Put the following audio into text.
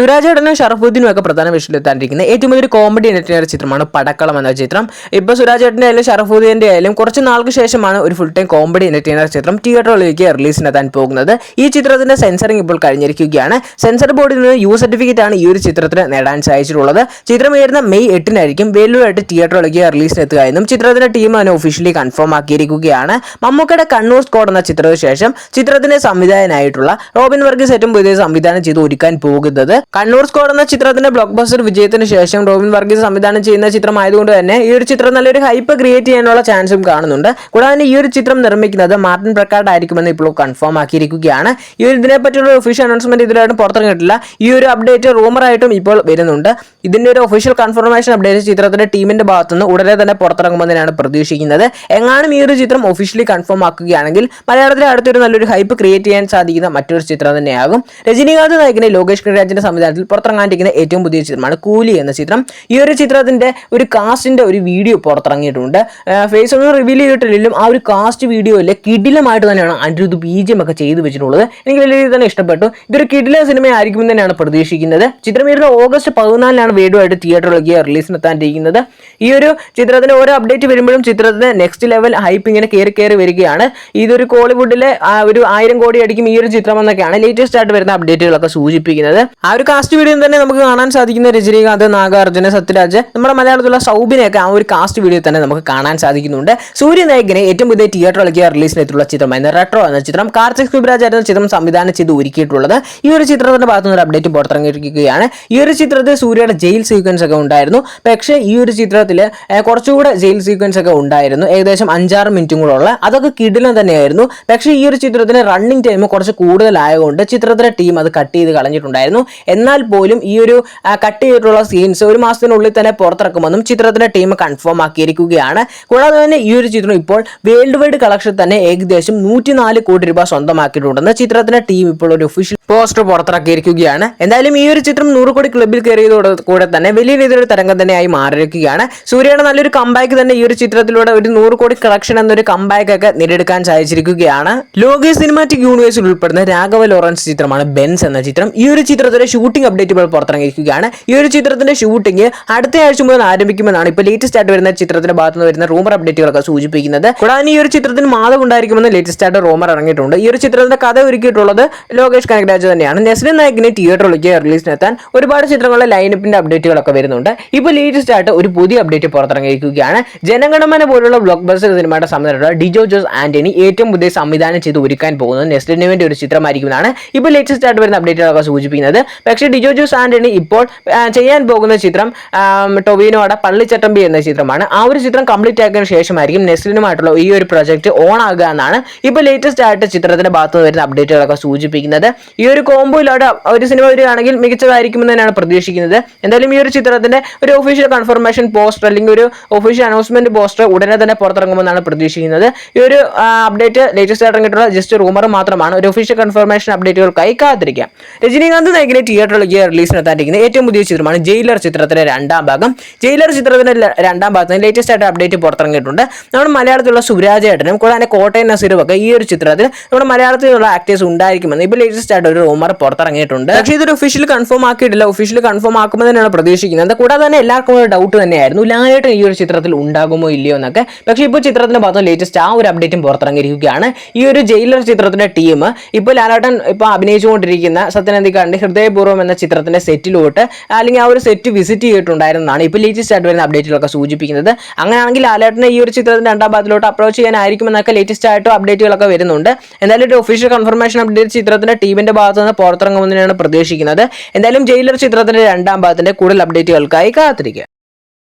സുരാജേട്ടനും ഷറഫുദ്ദീനും ഒക്കെ പ്രധാന വിഷയത്തിലെത്താണ്ടിരിക്കുന്ന ഏറ്റവും വലിയൊരു കോമഡി എന്റർടൈനർ ചിത്രമാണ് പടക്കളം എന്ന ചിത്രം. ഇപ്പോൾ സുരാജേട്ടന്റെ ആയാലും ഷറഫുദ്ദീന്റെ ആയാലും കുറച്ച് നാൾക്ക് ശേഷമാണ് ഒരു ഫുൾ ടൈം കോമഡി എന്റർടൈനർ ചിത്രം തിയേറ്ററുകളിലേക്ക് റിലീസിനെത്താൻ പോകുന്നത്. ഈ ചിത്രത്തിന്റെ സെൻസറിംഗ് ഇപ്പോൾ കഴിഞ്ഞിരിക്കുകയാണ്. സെൻസർ ബോർഡിൽ നിന്ന് യു സർട്ടിഫിക്കറ്റ് ആണ് ഈ ഒരു ചിത്രത്തിന് നേടാൻ സാധിച്ചിട്ടുള്ളത്. ചിത്രം വരുന്ന മെയ് എട്ടിനായിരിക്കും വെല്ലുവായിട്ട് തിയേറ്ററുകളിലേക്ക് റിലീസിനെത്തുക എന്നും ചിത്രത്തിന്റെ ടീം അതിനെ ഒഫീഷ്യലി കൺഫേം ആക്കിയിരിക്കുകയാണ്. മമ്മൂക്കയുടെ കണ്ണൂർ സ്കോഡ് എന്ന ചിത്രത്തിന് ശേഷം ചിത്രത്തിന്റെ സംവിധായകനായിട്ടുള്ള റോബിൻ വർഗീസ് ഏറ്റവും പുതിയ സംവിധാനം ചെയ്ത് ഒരുക്കാൻ പോകുന്നത് കണ്ണൂർ സ്കോർ എന്ന ചിത്രത്തിന്റെ ബ്ലോക്ക് ബസ്റ്റർ വിജയത്തിന് ശേഷം റോബിൻ വർഗീസ് സംവിധാനം ചെയ്യുന്ന ചിത്രം ആയതുകൊണ്ട് തന്നെ ഈ ഒരു ചിത്രം നല്ലൊരു ഹൈപ്പ് ക്രിയേറ്റ് ചെയ്യാനുള്ള ചാൻസും കാണുന്നുണ്ട്. കൂടാതെ ഈ ഒരു ചിത്രം നിർമ്മിക്കുന്നത് മാർട്ടിൻ പ്രക്കാട് ആയിരിക്കുമെന്ന് ഇപ്പോൾ കൺഫേം ആക്കിയിരിക്കുകയാണ്. ഈ ഒരു ഇതിനെപ്പറ്റിയുള്ള ഒഫീഷ്യൽ അനൗൺസ്മെന്റ് ഇതിലായിട്ടും പുറത്തിറങ്ങിയിട്ടില്ല. ഈ ഒരു അപ്ഡേറ്റ് റൂമറായിട്ടും ഇപ്പോൾ വരുന്നുണ്ട്. ഇതിന്റെ ഒരു ഒഫീഷ്യൽ കൺഫർമേഷൻ അപ്ഡേറ്റ് ചിത്രത്തിന്റെ ടീമിന്റെ ഭാഗത്തുനിന്ന് ഉടനെ തന്നെ പുറത്തിറങ്ങുമെന്നാണ് പ്രതീക്ഷിക്കുന്നത്. എങ്ങാനും ഈ ഒരു ചിത്രം ഒഫീഷ്യലി കൺഫേം ആക്കുകയാണെങ്കിൽ മലയാളത്തിലെ അടുത്തൊരു നല്ലൊരു ഹൈപ്പ് ക്രിയേറ്റ് ചെയ്യാൻ സാധിക്കുന്ന മറ്റൊരു ചിത്രം തന്നെയാകും. രജനീകാന്ത് നായകനെ ലോകേഷ് കനരാജിന്റെ സംവിധാനത്തിൽ പുറത്തിറങ്ങാണ്ടിരിക്കുന്ന ഏറ്റവും പുതിയ ചിത്രമാണ് കൂലി എന്ന ചിത്രം. ഈ ഒരു ചിത്രത്തിന്റെ ഒരു കാസ്റ്റിന്റെ ഒരു വീഡിയോ പുറത്തിറങ്ങിയിട്ടുണ്ട്. ഫേസ് ഒന്നും റിവീൽ ചെയ്തിട്ടില്ലെങ്കിലും ആ ഒരു കാസ്റ്റ് വീഡിയോയിലെ കിടിലമായിട്ട് തന്നെയാണ് അനിരുദ്ധ് ഒക്കെ ചെയ്തു വെച്ചിട്ടുള്ളത്. എനിക്ക് വലിയ രീതിയിൽ തന്നെ ഇഷ്ടപ്പെട്ടു. ഇതൊരു കിടില സിനിമ ആയിരിക്കും തന്നെയാണ് പ്രതീക്ഷിക്കുന്നത്. ചിത്രം വരുന്ന ഓഗസ്റ്റ് പതിനാലിനാണ് വേടുമായിട്ട് തിയേറ്ററിലേക്ക് റിലീസിനെത്താണ്ടിരിക്കുന്നത് ഈ ഒരു ചിത്രത്തിന്റെ ഓരോ അപ്ഡേറ്റ് വരുമ്പോഴും ചിത്രത്തിന് നെക്സ്റ്റ് ലെവൽ ഹൈപ്പ് ഇങ്ങനെ കയറി കയറി വരികയാണ്. ഇതൊരു കോളിവുഡിലെ ഒരു ആയിരം കോടി അടിക്കും ഈ ഒരു ചിത്രം എന്നൊക്കെയാണ് ലേറ്റസ്റ്റ് ആയിട്ട് വരുന്ന അപ്ഡേറ്റുകളൊക്കെ സൂചിപ്പിക്കുന്നത്. ആ ഒരു കാസ്റ്റ് വീഡിയോ തന്നെ നമുക്ക് കാണാൻ സാധിക്കുന്ന രജനീകാന്ത് നാഗാർജുന സത്യരാജ് നമ്മുടെ മലയാളത്തിലുള്ള സൗബിനെയൊക്കെ ആ ഒരു കാസ്റ്റ് വീഡിയോ തന്നെ നമുക്ക് കാണാൻ സാധിക്കുന്നുണ്ട്. സൂര്യ നായകനെ ഏറ്റവും പുതിയ തിയേറ്ററിലേക്ക് ചിത്രം ചിത്രമായിരുന്നു റെട്രോ എന്ന ചിത്രം കാർത്തിക് സുബ്രാജ് ആയിരുന്നു ചിത്രം സംവിധാനം ചെയ്ത് ഒരുക്കിയിട്ടുള്ളത്. ഈ ഒരു ചിത്രത്തിന്റെ ഭാഗത്തു നിന്ന് അപ്ഡേറ്റ് പുറത്തിറങ്ങിയിരിക്കുകയാണ്. ഈ ഒരു ചിത്രത്തിൽ സൂര്യയുടെ ജയിൽ സീക്വൻസ് ഒക്കെ ഉണ്ടായിരുന്നു. പക്ഷേ ഈ ഒരു ചിത്രത്തിൽ കുറച്ചുകൂടെ ജയിൽ സീക്വൻസ് ഒക്കെ ഉണ്ടായിരുന്നു. ഏകദേശം അഞ്ചാറ് മിനിറ്റും കൂടെ ഉള്ള അതൊക്കെ കിടിലം തന്നെയായിരുന്നു. പക്ഷേ ഈ ഒരു ചിത്രത്തിന് റണ്ണിങ് ടൈം കുറച്ച് കൂടുതലായതുകൊണ്ട് ചിത്രത്തിലെ ടീം അത് കട്ട് ചെയ്ത് കളഞ്ഞിട്ടുണ്ടായിരുന്നു. എന്നാൽ പോലും ഈ ഒരു കട്ട് ചെയ്തിട്ടുള്ള സീൻസ് ഒരു മാസത്തിനുള്ളിൽ തന്നെ പുറത്തിറക്കുമെന്നും ചിത്രത്തിന്റെ ടീം കൺഫേം ആക്കിയിരിക്കുകയാണ്. കൂടാതെ തന്നെ ഈ ഒരു ചിത്രം ഇപ്പോൾ വേൾഡ് വൈഡ് കളക്ഷൻ തന്നെ ഏകദേശം നൂറ്റിനാല് കോടി രൂപ സ്വന്തമാക്കിയിട്ടുണ്ടെന്ന് ചിത്രത്തിന്റെ ടീം ഇപ്പോൾ ഒരു ഒഫീഷ്യൽ പോസ്റ്റർ പുറത്തിറക്കിയിരിക്കുകയാണ്. എന്തായാലും ഈ ഒരു ചിത്രം നൂറ് കോടി ക്ലബിൽ കയറിയതോടെ കൂടെ തന്നെ വലിയ രീതിയിലൊരു തരംഗം തന്നെയായി മാറിയിരിക്കുകയാണ്. സൂര്യയുടെ നല്ലൊരു കമ്പാക്ക് തന്നെ ഈ ഒരു ചിത്രത്തിലൂടെ ഒരു നൂറ് കോടി കളക്ഷൻ എന്നൊരു കമ്പാക്ക് ഒക്കെ നേടിയെടുക്കാൻ സാധിച്ചിരിക്കുകയാണ്. ലോക സിനിമാറ്റിക് യൂണിവേഴ്സിൽ ഉൾപ്പെടുന്ന രാഘവ ലോറൻസ് ചിത്രമാണ് ബെൻസ് എന്ന ചിത്രം. ഈ ഒരു ചിത്രത്തിന്റെ ഷൂട്ടിംഗ് അപ്ഡേറ്റ് ഇപ്പോൾ പുറത്തിറങ്ങിയിരിക്കുകയാണ്. ഈ ഒരു ചിത്രത്തിന്റെ ഷൂട്ടിംഗ് അടുത്ത ആഴ്ച മുതൽ ആരംഭിക്കുമെന്നാണ് ഇപ്പോൾ ലേറ്റസ്റ്റ് ആയിട്ട് വരുന്ന ചിത്രത്തിന്റെ ഭാഗത്ത് നിന്ന് വരുന്ന റൂമർ അപ്ഡേറ്റുകളൊക്കെ സൂചിപ്പിക്കുന്നത്. കൂടാതെ ഈ ഒരു ചിത്രത്തിന് മാധവ് ഉണ്ടായിരിക്കുമെന്ന് ലേറ്റസ്റ്റ് ആയിട്ട് റൂമർ ഇറങ്ങിയിട്ടുണ്ട്. ഈ ഒരു ചിത്രത്തിന്റെ കഥ ഒരുക്കിയിട്ടുള്ളത് ലോകേഷ് കനകരാജ് തന്നെയാണ്. നെസ്ലിൻ നായകിനെ തിയേറ്ററിലേക്ക് റിലീസിനെത്താൻ ഒരുപാട് ചിത്രങ്ങളുടെ ലൈനപ്പിന്റെ അപ്ഡേറ്റുകളൊക്കെ വരുന്നുണ്ട്. ഇപ്പോൾ ലേറ്റസ്റ്റ് ആയിട്ട് ഒരു പുതിയ അപ്ഡേറ്റ് പുറത്തിറങ്ങിയിരിക്കുകയാണ്. ജനഗണമന പോലുള്ള ബ്ലോക്ക് ബസ്റ്റർ സിനിമയുടെ സംവിധാനമുള്ള ഡിജോ ജോസ് ആന്റണി ഏറ്റവും പുതിയ സംവിധാനം ചെയ്ത് ഒരുക്കാൻ പോകുന്നത് നെസ്ലിന് വേണ്ടി ഒരു ചിത്രമായിരിക്കുമെന്നാണ് ഇപ്പോൾ ലേറ്റസ്റ്റ് ആയിട്ട് വരുന്ന അപ്ഡേറ്റുകളൊക്കെ സൂചിപ്പിക്കുന്നത്. പക്ഷേ ഡിജോ ജോസ് ആന്റണി ഇപ്പോൾ ചെയ്യാൻ പോകുന്ന ചിത്രം ടൊവിനോടെ പള്ളിച്ചട്ടമ്പി എന്ന ചിത്രമാണ്. ആ ഒരു ചിത്രം കംപ്ലീറ്റ് ആക്കിയതിനു ശേഷമായിരിക്കും നെസ്ലിനുമായിട്ടുള്ള ഈ ഒരു പ്രൊജക്ട് ഓൺ ആകുക എന്നാണ് ഇപ്പോൾ ലേറ്റസ്റ്റ് ആയിട്ട് ചിത്രത്തിന്റെ ഭാഗത്ത് നിന്ന് വരുന്ന അപ്ഡേറ്റുകളൊക്കെ സൂചിപ്പിക്കുന്നത്. ഈ ഒരു കോംബോയിലൂടെ ഒരു സിനിമ വരികയാണെങ്കിൽ മികച്ചതായിരിക്കുമെന്ന് തന്നെയാണ് പ്രതീക്ഷിക്കുന്നത്. എന്തായാലും ഈ ഒരു ചിത്രത്തിന്റെ ഒരു ഒഫീഷ്യൽ കൺഫർമേഷൻ പോസ്റ്റർ അല്ലെങ്കിൽ ഒരു ഒഫീഷ്യൽ അനൗൺസ്മെന്റ് പോസ്റ്റർ ഉടനെ തന്നെ പുറത്തിറങ്ങുമെന്നാണ് പ്രതീക്ഷിക്കുന്നത്. ഈ ഒരു അപ്ഡേറ്റ് ലേറ്റസ്റ്റ് ആയിട്ട് ഇറങ്ങിയിട്ടുള്ള ജസ്റ്റ് റൂമർ മാത്രമാണ്. ഒരു ഒഫീഷ്യൽ കൺഫർമേഷൻ അപ്ഡേറ്റുകൾക്കായി കാത്തിരിക്കാം. രജനീകാന്ത് നായകനെ തിയേറ്ററിലേക്ക് റിലീസിനെത്താനിരിക്കുന്ന ഏറ്റവും പുതിയ ചിത്രമാണ് ജയിലർ ചിത്രത്തിന്റെ രണ്ടാം ഭാഗം. ജയിലർ ചിത്രത്തിന്റെ രണ്ടാം ഭാഗത്തിന് ലേറ്റസ്റ്റ് ആയിട്ട് അപ്ഡേറ്റ് പുറത്തിറങ്ങിയിട്ടുണ്ട്. നമ്മുടെ മലയാളത്തിലുള്ള സുരാജ് ഏട്ടനും കൂടാതെ കോട്ടയം നസീറും ഒക്കെ ഈ ഒരു ചിത്രത്തിൽ നമ്മുടെ മലയാളത്തിലുള്ള ആക്ടേഴ്സ് ഉണ്ടായിരിക്കുമെന്ന് ഇപ്പോൾ ലേറ്റസ്റ്റ് ആയിട്ട് ഒരു റൂമർ പുറത്തിറങ്ങിയിട്ടുണ്ട്. പക്ഷേ ഇതൊരു ഒഫീഷ്യൽ കൺഫേം ആക്കിയിട്ടില്ല. ഒഫീഷ്യൽ കൺഫേം ആക്കുമെന്നാണ് പ്രതീക്ഷിക്കുന്നത്. കൂടാതെ തന്നെ എല്ലാവർക്കും ഒരു ഡൗട്ട് തന്നെയായിരുന്നു. ലാലേട്ടൻ ഈ ഒരു ചിത്രത്തിൽ ഉണ്ടാകുമോ ഇല്ലയോ എന്നൊക്കെ. പക്ഷേ ഇപ്പോൾ ചിത്രത്തിന്റെ ഭാഗത്ത് ലേറ്റസ്റ്റ് ആ ഒരു അപ്ഡേറ്റും പുറത്തിറങ്ങിയിരിക്കുകയാണ്. ഈ ഒരു ജയിലർ ചിത്രത്തിന്റെ ടീം ഇപ്പോൾ ലാലേട്ടൻ ഇപ്പോൾ അഭിനയിച്ചുകൊണ്ടിരിക്കുന്ന സത്യനന്ദിക്കാണ്ട് ഹൃദയപൂർവം എന്ന ചിത്രത്തിന്റെ സെറ്റിലോട്ട് അല്ലെങ്കിൽ ആ ഒരു സെറ്റ് വിസിറ്റ് ചെയ്തിട്ടുണ്ടായിരുന്നതാണ്. ഇപ്പോൾ ലേറ്റസ്റ്റ് ആയിട്ട് വരുന്ന അപ്ഡേറ്റുകളൊക്കെ സൂചിപ്പിക്കുന്നത്. അങ്ങനെയാണെങ്കിൽ ലാലേട്ടനെ ഈ ഒരു ചിത്രത്തിന്റെ രണ്ടാം ഭാഗത്തിലോട്ട് അപ്രോച്ച് ചെയ്യാനായിരിക്കും എന്നൊക്കെ ലേറ്റസ്റ്റ് ആയിട്ട് അപ്ഡേറ്റുകളൊക്കെ വരുന്നുണ്ട്. എന്തായാലും ഒരു ഒഫീഷ്യൽ കൺഫർമേഷൻ അപ്ഡേറ്റ് ചിത്രത്തിന്റെ ടീമിന്റെ ഭാഗത്ത് നിന്ന് പുറത്തിറങ്ങുമെന്നാണ് പ്രതീക്ഷിക്കുന്നത്. എന്തായാലും ജയിലർ ചിത്രത്തിന്റെ രണ്ടാം ഭാഗത്തിന്റെ കൂടുതൽ അപ്ഡേറ്റുകൾക്കായി കാത്തിരിക്കുക.